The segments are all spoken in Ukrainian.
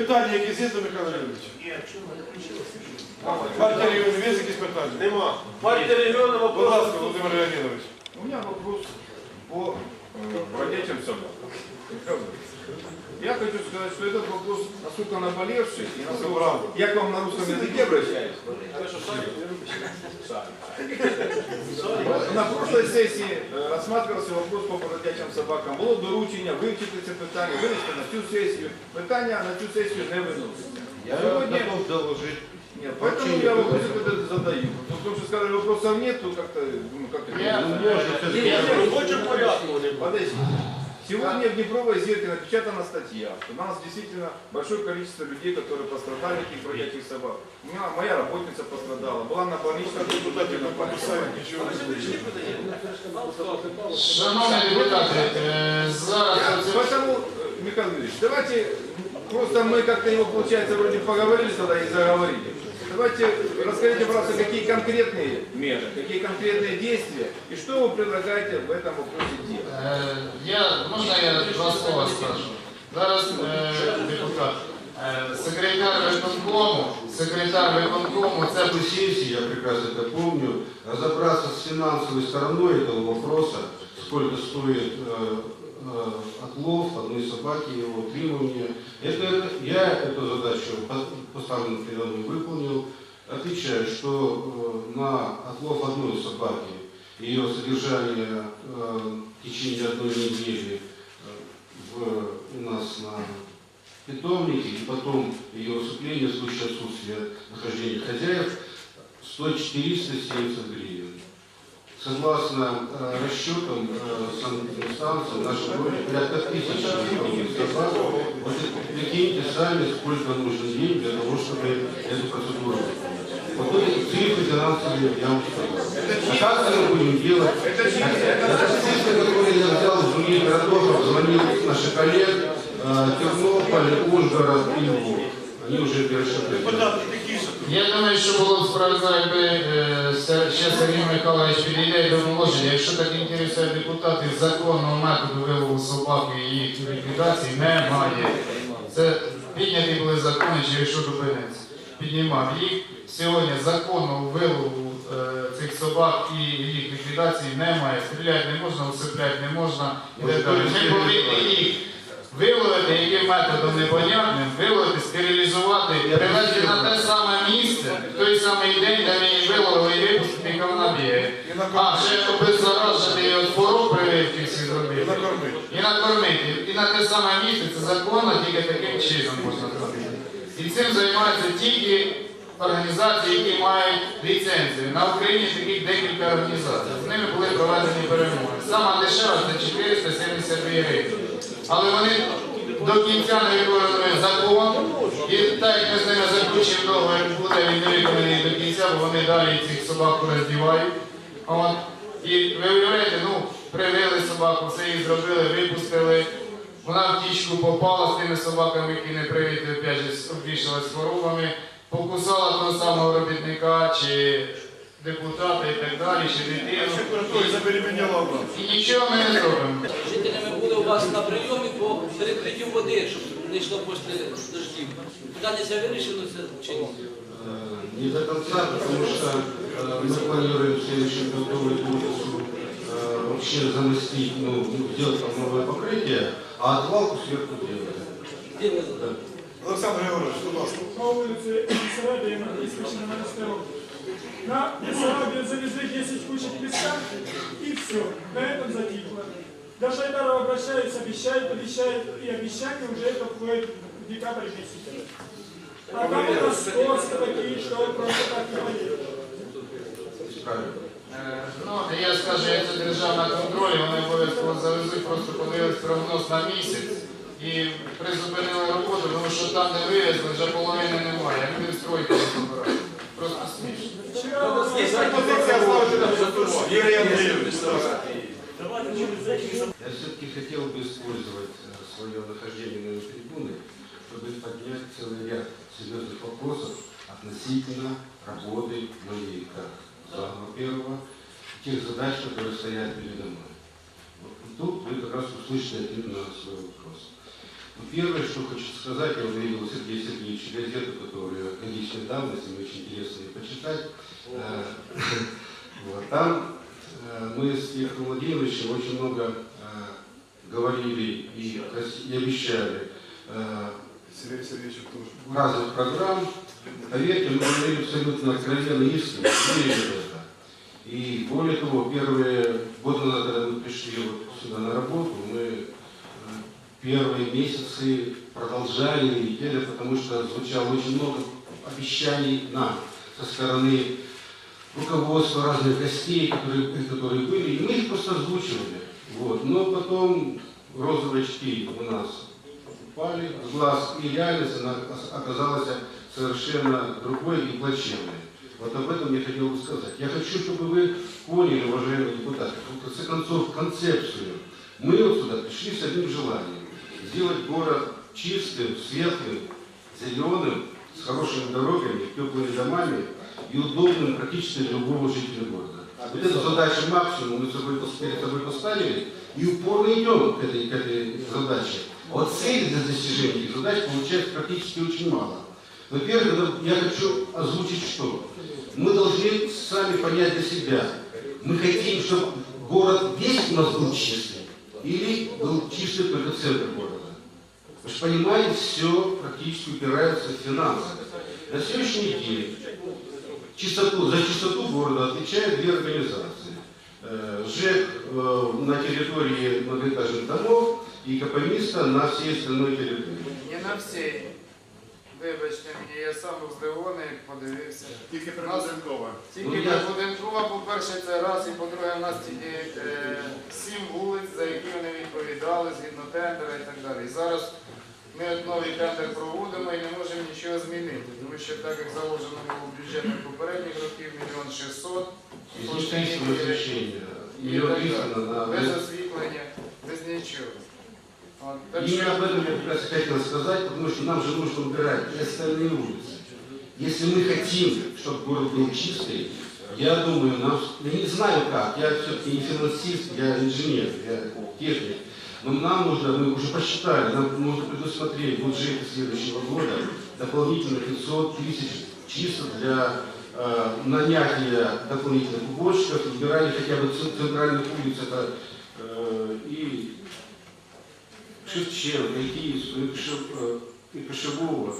Питання якісь є до Михайла Юрійовича? Ні, чому не включилося? Партія регіонів є якісь питання? Нема. Партія регіону Будь ласка, Володимир Леонідович. У меня вопрос по родителям бродячим собакам. Я хочу сказать, что этот вопрос настолько наболевший, и настолько... правда. Я к вам на русском языке обращаюсь. На прошлой сесії е, розглядався вопрос по бродячим собакам. Було доручення вивчити це питання, винести на цю сесію. Питання на цю сесію не виноситься. Сьогодні... готов доложити. Нет, поэтому я вопрос этот задаю. Потому что сказали, вопросов нет, то как-то, ну, как-то... Я- Ну, можно, это же- Ні, в робочому порядку вони будуть. Подождите. Сегодня в Днепровой зерке напечатана статья, что у нас действительно большое количество людей, которые пострадали от этих бродячих собак. У меня моя работница пострадала, была на больничном Депутатів не написали, нічого не слышно. Шановні депутати, е, зараз Я- оце- Поэтому, э, Михаил Юрьевич, давайте просто мы как-то его, получается, вроде поговорили тогда и заговорили. Давайте расскажите, пожалуйста, какие конкретные меры, какие конкретные действия и что вы предлагаете в этом вопросе делать. Е, Я, можна я два слова скажу? Зараз е, депутат, е, секретар виконкому, секретар виконкому, це сессии, я прекрасно помню, разобраться с финансовой стороной этого вопроса, сколько стоит э, э, отлов одной собаки, его утримывание. Это, это- я эту задачу по- поставленную передо мной выполнил. Отвечаю, что э, на отлов одной собаки ее содержание э, в течение одной недели э, в, у нас на питомнике и потом ее усыпление в случае отсутствия нахождения хозяев стоит 470 гривен. Согласно э, расчетам э, санэпидстанции, в нашем городе порядка тысячи собак. Вот прикиньте сами, сколько нужно денег для того, чтобы эту процедуру выполнить. Вот эти цифры финансовые я вам сказал. А как мы будем делать? Это цифры, которые я взял из других городов, обзвонил наших коллег, э, Тернополь, Ужгород и Львов. Они уже перешли. Депутати. Я думаю, що було б справедливо, якби е, ще Сергій Михайлович підійде і домоложення. Якщо так інтересує депутатів, законного методу вилову собаки і їх ліквідації немає. Це підняті були закони, через що Дубинець піднімав їх. Сьогодні законного вилову е, цих собак і їх ліквідації немає. Стріляти не можна, усипляти не можна. Ми повинні їх виловити, яким методом непонятним, виловити, стерилізувати, привезти на те саме місце, в той самий день, де ми її виловили і випустити, яка вона б'є. А, ще обеззаражити і от хвороб прививки всі зробити. І накормити. І на те саме місце це законно, тільки таким чином можна зробити. І цим займаються тільки організації, які мають ліцензію. На Україні таких декілька організацій. З ними були проведені перемоги. Сама дешева це 472 гривні. Але вони до кінця не виконують закон. І так як ми з ними заключимо договір, буде він не виконаний до кінця, бо вони далі цих собак роздівають. От. І ви уявляєте, ну, привели собаку, все її зробили, випустили. Вона в тічку попала з тими собаками, які не привіти, опять же, обвішалась хворобами, покусала того самого робітника чи депутата і так далі, чи дитину. І нічого ми не зробимо Жителями були у вас на прийомі по перекриттю води, щоб не йшло після дождів. Питання це вирішено це чи ні? Э, Не до конца, потому что э, мы планируем в следующем году улицу э, вообще замостить, ну, сделать там новое покрытие, а отвалку сверху делать. Де ви задали? Олександр Георгійович, будь ласка. по улице Бессарабия на Исключено на дорогу. На Бессарабию завезли 10 кучек песка и все. На этом затихло. До Шайдарова обращаются, обещают, обещают, и обещания уже это входит в декабрь месяц. А там у нас скорости такие, что просто так не поедет. Ну, я скажу, як це державна контроль, вони обов'язково завезуть, просто подивились прогноз на місяць і призупинили роботу, тому що там, де вивезли, вже половини немає. Як стройки не забирають. Просто смішно. Нас Пропозиція ставити. Юрій Андрійович. Я все-таки хотел бы использовать э, свое нахождение на этой трибуне, чтобы поднять целый ряд серьезных вопросов относительно работы моей как зама первого, тех задач, которые стоят передо мной. Вот. Тут вы как раз услышите ответ на свой вопрос. Первое, что хочу сказать, я увидел Сергея Сергеевича газету, которую годичной давности, мне очень интересно ее почитать. Э, вот, Там мы с Виктором Владимировичем очень много э, говорили и, обещали э, Сергей Сергеевич тоже. разных программ. Поверьте, мы говорили абсолютно откровенно искренне, верили в это. И более того, первые годы назад, когда мы пришли вот сюда на работу, мы э, первые месяцы продолжали и летели, потому что звучало очень много обещаний нам со стороны руководства разных гостей, которые, которые были, и мы их просто озвучивали. Вот. Но потом розовые очки у нас упали с глаз, и реальность она оказалась совершенно другой и плачевной. Вот об этом я хотел бы сказать. Я хочу, чтобы вы поняли, уважаемые депутаты, в конце концов, концепцию. Мы вот сюда пришли с одним желанием. Сделать город чистым, светлым, зеленым, с хорошими дорогами, теплыми домами и удобным практически для любого жителя города. Вот эту задачу максимум мы собой, перед собой поставили и упорно идем к этой, к этой задаче. А Вот цели для достижения этих задач получается практически очень мало. Во-первых, я хочу озвучить что? Мы должны сами понять для себя. Мы хотим, чтобы город весь у нас был чистый или был чистый только центр города. Вы же понимаете, все практически упирается в финансы. На сегодняшний день чистоту, за чистоту города отвечают две организации. Э, ЖЭК э, на территории многоэтажных домов и КПМИСТа на всей остальной территории. Не на всій. Вибачте мені, я сам був здивований, подивився. Тільки У нас прибудинкова. Тільки Ну, для я- Буденкова, по-перше, це раз, і по-друге, в нас тільки е, сім вулиць, за які вони відповідали згідно тендера і так далі. І зараз ми от новий тендер проводимо і не можемо нічого змінити, тому що так як заложено було в бюджетах попередніх років, мільйон шістсот, Естественное освещение. і Ее так написано далі. на... без освітлення, без нічого. От, так Именно що- об этом я как раз хотел сказать, потому что нам же нужно убирать и остальные улицы. Если мы хотим, чтобы город был чистый, я думаю, нам, я не знаю как, я все-таки не финансист, я инженер, я техник, но нам нужно, мы уже посчитали, нам нужно предусмотреть в бюджете следующего года дополнительно 500 тысяч чисто для э, нанятия дополнительных уборщиков, убирания хотя бы ц- центральных улиц, это э, и Шевченко, і Київського, і Пеше- е, і Пешевого.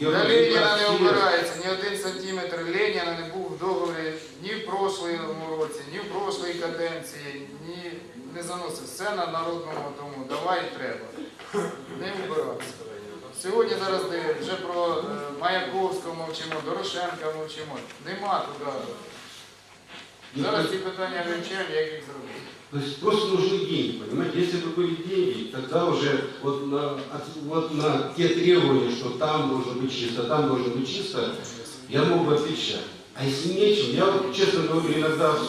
на Леніна не обирається, ні один сантиметр Леніна не був в договорі ні в прошлому році, ні в прошлій каденції, ні не заносив. Все на народному тому, давай треба. Не вбирався. Сьогодні зараз вже про е, Маяковського мовчимо, Дорошенка мовчимо. Нема туди. Зараз ці питання вивчаємо, як їх зробити. То есть просто нужны деньги, понимаете? Если бы были деньги, тогда уже вот на, от- вот на те требования, что там должно быть чисто, там должно быть чисто, я мог бы отвечать. А если нечем, я вот, честно говорю, иногда в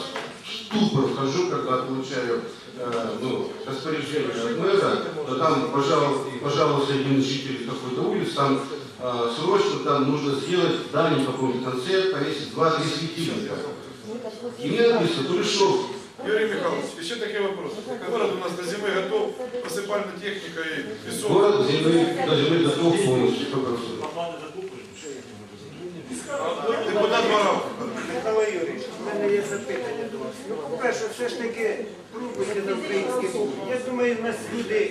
ступор вхожу, когда получаю э, ну, распоряжение от мэра, то там, пожалуйста, пожалуйста, один из жителей какой-то улицы, там э, срочно там нужно сделать в дальнем каком-то конце, повесить два-три светильника. И мне написано, Кулешов, Юрий Михайлович, еще такой вопрос. Город у нас до зимы готов, посыпальная техника и песок. Город зимы, до зимы готов полностью, сто процентов. Депутат Марав. Михайло Юрійович, у мене є запитання до вас. Ну, по-перше, все ж таки пробуйте на українській мові. Я думаю, в нас люди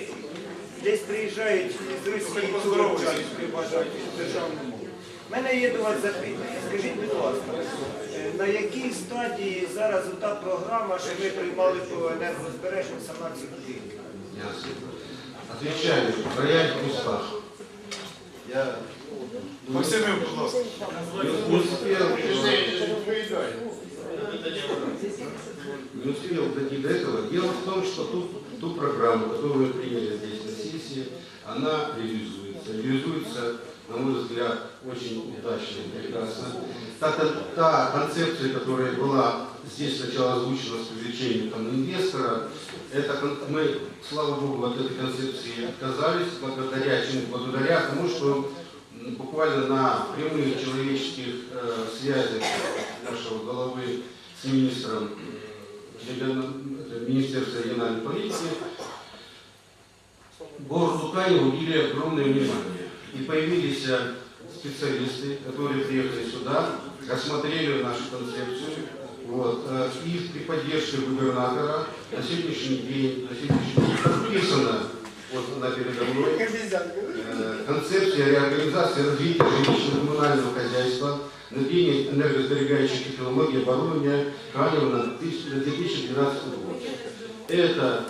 десь приїжджають з Росії, вивчають, бажають державну мову. У мене є до вас запитання. Скажіть, будь ласка, е, на якій стадії зараз та програма, що ми приймали по енергозбережню санації будинків? Ясно. Отвечаю, рояль Кустах. Я Максим будь ласка. успел, не успел дойти до этого. Дело в том, что ту, ту программу, которую мы приняли здесь на сессии, она реализуется. Реализуется, на мой взгляд, очень удачно и прекрасно. Та, та, та концепция, которая была здесь сначала озвучена с привлечением инвестора, это мы, слава богу, от этой концепции отказались, благодаря чему? Благодаря тому, что буквально на прямых человеческих э, связях нашего головы с министром это Министерства региональной политики городу Каневу уделили огромное внимание. И появились э, специалисты, которые приехали сюда, рассмотрели нашу концепцию. Вот, э, и при поддержке губернатора на сегодняшний день, на сегодняшний день подписана вот она передо мной, э, концепция реорганизации развития жилищно-коммунального хозяйства, внедрение энергосберегающих технологий оборудования Канева на 2012 год. Это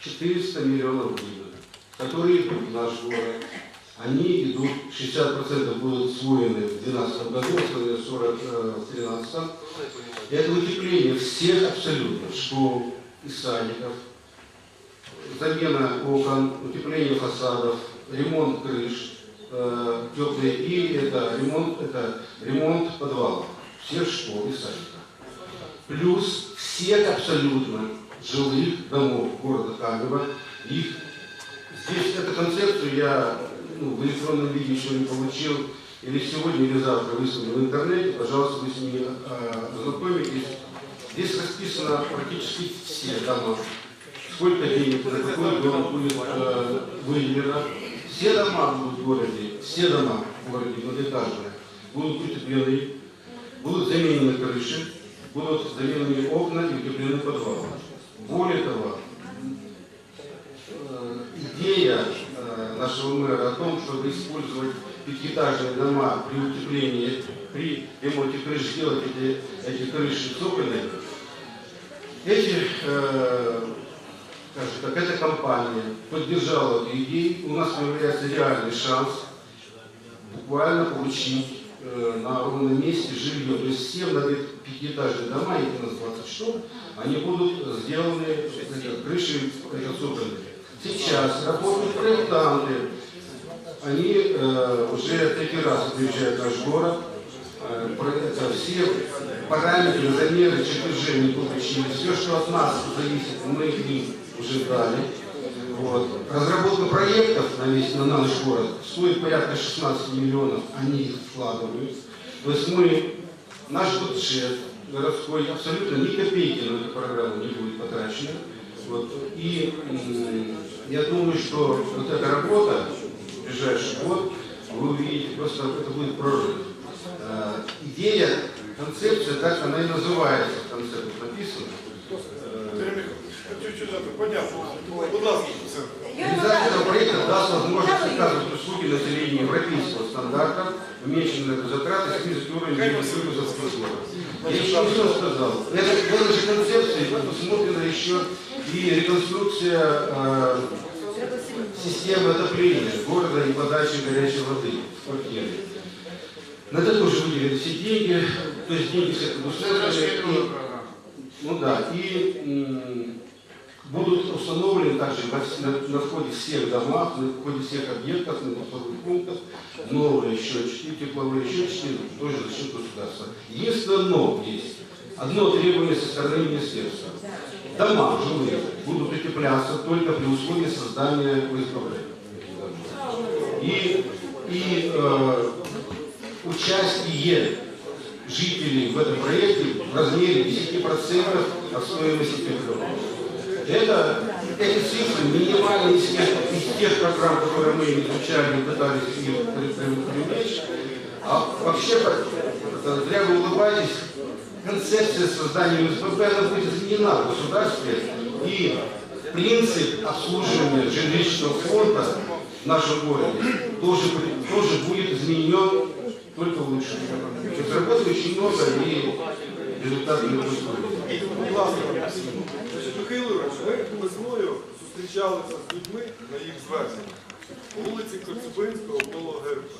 400 миллионов гривен, которые идут в наш город. Они идут, 60% будут освоены в 2012 году, остальные 40 э, в 2013. Это утепление всех абсолютно школ и садиков, замена окон, утепление фасадов, ремонт крыш, э, теплые и это ремонт, это ремонт подвалов всех школ и садиков. Плюс всех абсолютно жилых домов города Канева. Их здесь эту концепцию я ну, в электронном виде еще не получил. Или сегодня, или завтра выставлю в интернете. Пожалуйста, вы с ними э, ознакомитесь. Здесь расписано практически все дома. Сколько денег на какой дом будет э, выделено. Все дома будут в городе, все дома в городе, многоэтажные, будут утеплены, будут заменены крыши, будут заменены окна и утеплены подвалы. Более того, э, идея э, нашего мэра о том, чтобы использовать пятиэтажные дома при утеплении, при ремонте крыш, сделать эти, эти крыши цокольные, эти, э, скажем так, эта компания поддержала эту идею, у нас появляется реальный шанс буквально получить э, на ровном месте жилье. То есть все многопятиэтажные дома, их у нас 20 штук, они будут сделаны эти крыши цокольные. Сейчас работают проектанты, они э, уже третий раз в наш город, э, это все параметры, замеры, чертежи они получили, все, что от нас зависит, мы их уже дали. Вот. Разработка проектов на весь на наш город стоит порядка 16 миллионов, они их вкладывают. То есть мы, наш бюджет городской абсолютно ни копейки на эту программу не будет потрачено. Вот. И я думаю, что вот эта работа ближайший год, вы увидите, просто это будет прорыв. Э, Идея, концепция, так она и называется, в конце тут написано. Михайлович, чуть-чуть это понятно. Будь ласка, Олександр. Реализация этого проекта даст возможность оказывать услуги населению европейского стандарта, уменьшенные затраты, снизить уровень жизненного города. Я еще не все сказал. В этой, в этой же концепции предусмотрена еще и реконструкция э, системы отопления города и подачи горячей воды в квартиры. На это тоже выделены все деньги, то есть деньги все предусмотрены. Ну да, и будут установлены также вс- на, на входе всех домах, на входе всех объектов, на тепловых пунктах, новые счетчики, тепловые счетчики, тоже за счет государства. Единственное но есть. Одно требование со стороны министерства. Дома жилые будут утепляться только при условии создания ОСББ. И, и э, участие жителей в этом проекте в размере 10% от стоимости домов. Это, эти цифры минимально из тех, из тех программ, которые мы изучали, пытались при- при- привлечь. А вообще, зря вы улыбаетесь, концепция создания УСББ она будет изменена в государстве, и принцип обслуживания жилищного фонда в нашем городе тоже, тоже будет изменен только в лучшем. Работы очень много и результаты не будут. Михайло Ігорович, ми весною зустрічалися з людьми на їх звернення по вулиці Коцюбинського коло ГРП.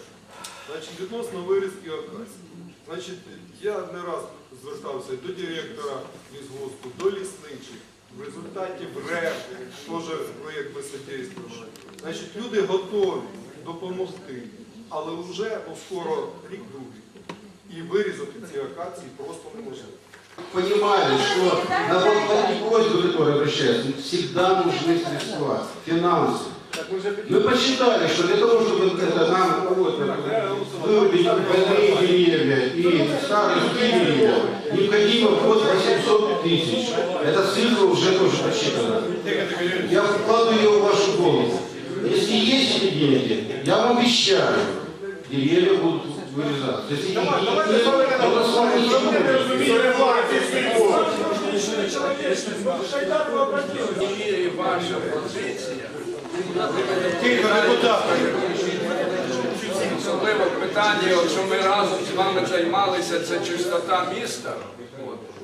Значить, відносно вирізки акації. Значить, я не раз звертався і до директора лісгоспу, до лісничих. В результаті в РЕП теж проєкт високействували. Значить, люди готові допомогти, але вже ну, скоро рік другий. І вирізати ці акації просто неможливо. понимали, что на вот эти просьбы, которые обращаются, всегда нужны средства, финансы. Мы посчитали, что для того, чтобы это нам вот, вырубить больные деревья и старые деревья, необходимо вот 800 тысяч. Эта цифра уже тоже посчитана. Я вкладываю ее в вашу голову. Если деньги, я вам обещаю, деревья будут вырезаться. Если Давай, не давайте деньги, Слава то на самом Иванович, чтобы мы деле- разумели регламент. Нужно еще и человечность. Вот Шайдарова обратилась. І ваша позиція. Тихо, депутат. Особливо питання, що ми разом з вами займалися, це чистота міста.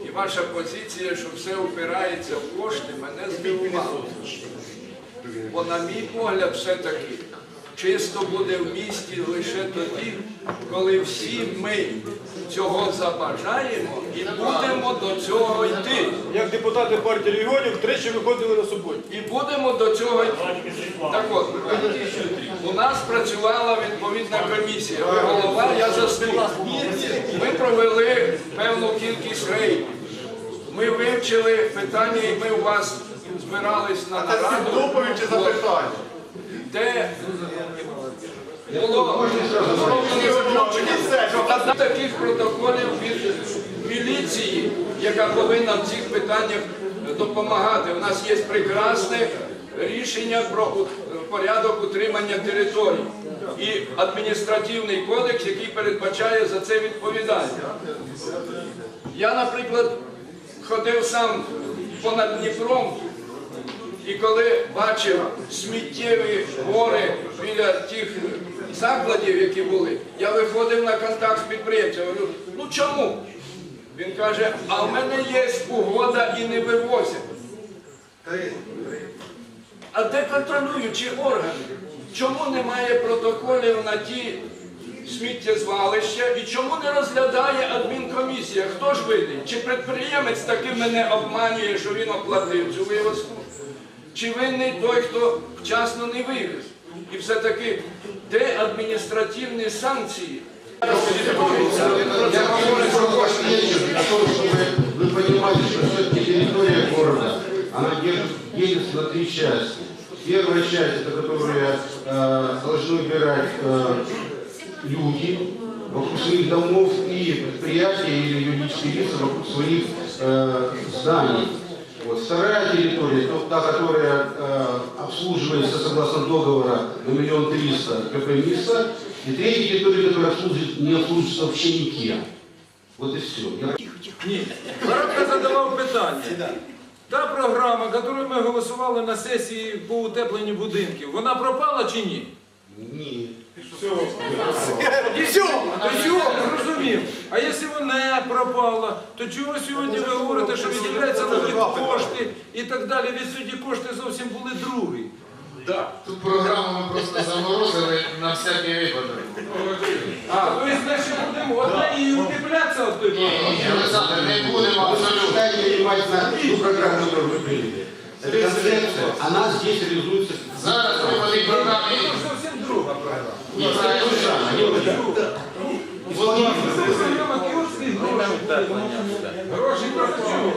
І ваша позиція, що все опирається в кошти, мене здивувало. Бо, на мій погляд, все-таки чисто буде в місті лише тоді, коли всі ми цього забажаємо і будемо до цього йти. Як депутати партії регіонів тричі виходили на суботу. І будемо до цього йти. Так от, у нас працювала відповідна комісія. Ви голова, я заступник. Ми провели певну кількість рейдів. Ми вивчили питання, і ми у вас збирались на нараду. Доповідь чи запитання? Де було зроблено таких протоколів від міліції, яка повинна в цих питаннях допомагати. У нас є прекрасне рішення про порядок утримання територій і адміністративний кодекс, який передбачає за це відповідальність. Я, наприклад, ходив сам понад Дніпром і коли бачив сміттєві гори біля тих закладів, які були, я виходив на контакт з підприємцем. Говорю, ну чому? Він каже, а в мене є угода і не вивозять. А де контролюючі органи? Чому немає протоколів на ті сміттєзвалища і чому не розглядає адмінкомісія? Хто ж винен? Чи підприємець таки мене обманює, що він оплатив цю вивозку? Чи винний той, хто вчасно не вивіз? І все-таки де адміністративні санкції? Я говорю про ваш вечер, о том, чтобы вы понимали, что все-таки территория города, она держит- делится на три части. Первая часть, это которые э, должны убирать э, люди вокруг своих домов и предприятия или юридические лица вокруг своих э, зданий. Вторая территория, то, та, которая э, обслуживается согласно договора на миллион триста КП МИСа. И третья территория, которая обслуживает, не обслуживается вообще никем. Вот и все. Я Ні. Баратка задавав питання. Та програма, яку ми голосували на сесії по утепленню будинків, вона пропала чи ні? Не І все, то чого, зрозумів. А якщо вона пропала, то чого сьогодні ви говорите, що виділяються нові кошти і так далі? Від сьогодні кошти зовсім були другі. Тут програму ми просто заморозили на всякий випадок. А, то є, значить, будемо одне і утеплятися от той Ні, програми. ні, Олександр, не будемо абсолютно. Программу, вы приняли. Эта концепция, она здесь реализуется. Зараз ми по тій програмі Це зовсім друга програма. і правильно. Програма кіосків гроші. Гроші проти чого?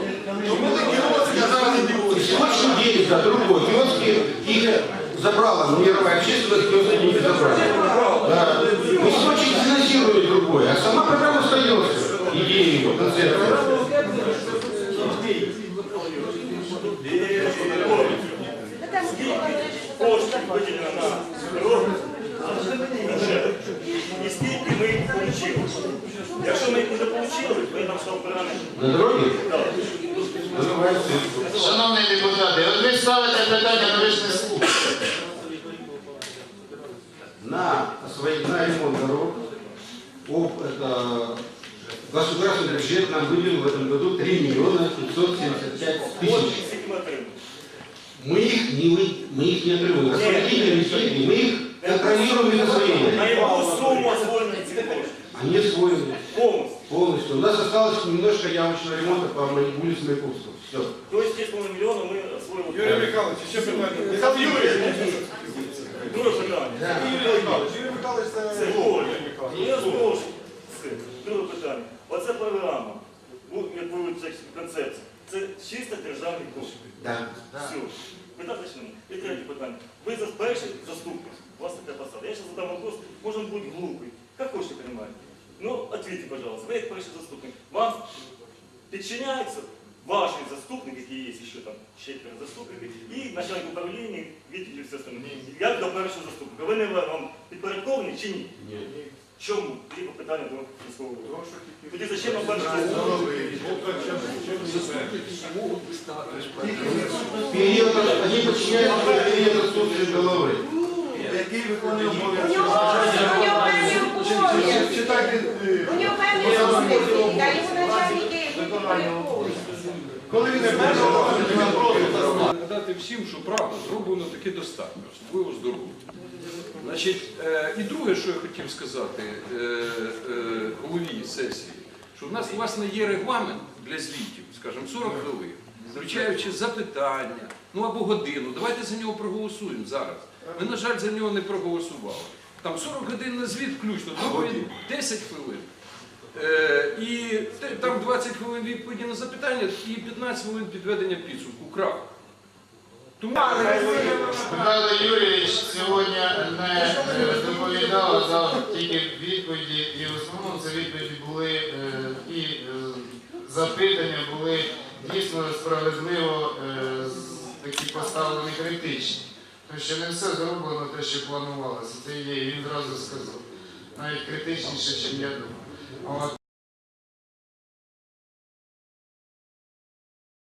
Источник денег, да, другой. Киоски их забрала, ну, мировая общественность киоски деньги забрала. Да. Источник финансирует другой, а сама программа остается. Идея ее, концепция. коштів виділено на дорогу бюджету. І скільки ми їх отримали. Якщо ми їх не отримали, ми там що обирали. На дороге? Так. Называют цифру. Шановні депутати, от ви ставите питання на вишний слух. на, свои, на ремонт дорог об, это, государственный бюджет нам выделил в этом году 3 миллиона 575 тысяч. Скільки ми отримали. Мы их не, вы- мы их не отрываем. немножко явочного ремонта по моей улице Маяковского. Все. Тобто 10,5 мільйона ми освоїли. Юрій Михайлович, ще питання. Михайло Юрійович. Друге питання. Юрій Михайлович, Юрій Михайлович це Це Голуб. Коля. Ні, знову ж. Це. Друге питання. Оце програма. Ну, як ви це концепція. Це чисто державний кошт. Да. Все. Питання почнемо. І третє питання. Ви за перший заступник. У вас така посада. Я зараз задам вопрос, може бути глупий. Як хочете приймати? Ну, ответьте, пожалуйста. Ви як перший заступник. Вам підчиняється ваший заступник, який є ще там четверо заступників, і начальник управління, видите, все остальное. як до першого заступника. Ви не вам підпорядковані чи ні? Ні. Чому? Тоді питання до міського голови. Тоді зачем вам перший заступник? Период, они подчиняются период отсутствия головы. Який виконує У обов'язки у нього певні обов'язки. Читайте, е, У нього певні обов'язки, а його начальники коли він не буде, Нагадати всім, що правда зроблено таки достатньо, особливо здорово. Значить, е, і друге, що я хотів сказати е, е, голові сесії, що в нас власне є регламент для звітів, скажімо, 40 хвилин, включаючи запитання, ну або годину. Давайте за нього проголосуємо зараз. Ми, на жаль, за нього не проголосували. Там 40 годин на звіт включно, доповідь 10 хвилин. Е, і там 20 хвилин відповіді на запитання і 15 хвилин підведення підсумку. Крах. Тому Михайло Юрійович сьогодні не е, доповідав, дав тільки відповіді, і в основному це відповіді були е, і е, запитання були дійсно справедливо е, такі поставлені критичні. Тому що не все зроблено те, що планувалося. Це є, він зразу сказав. Навіть критичніше, ніж я думав.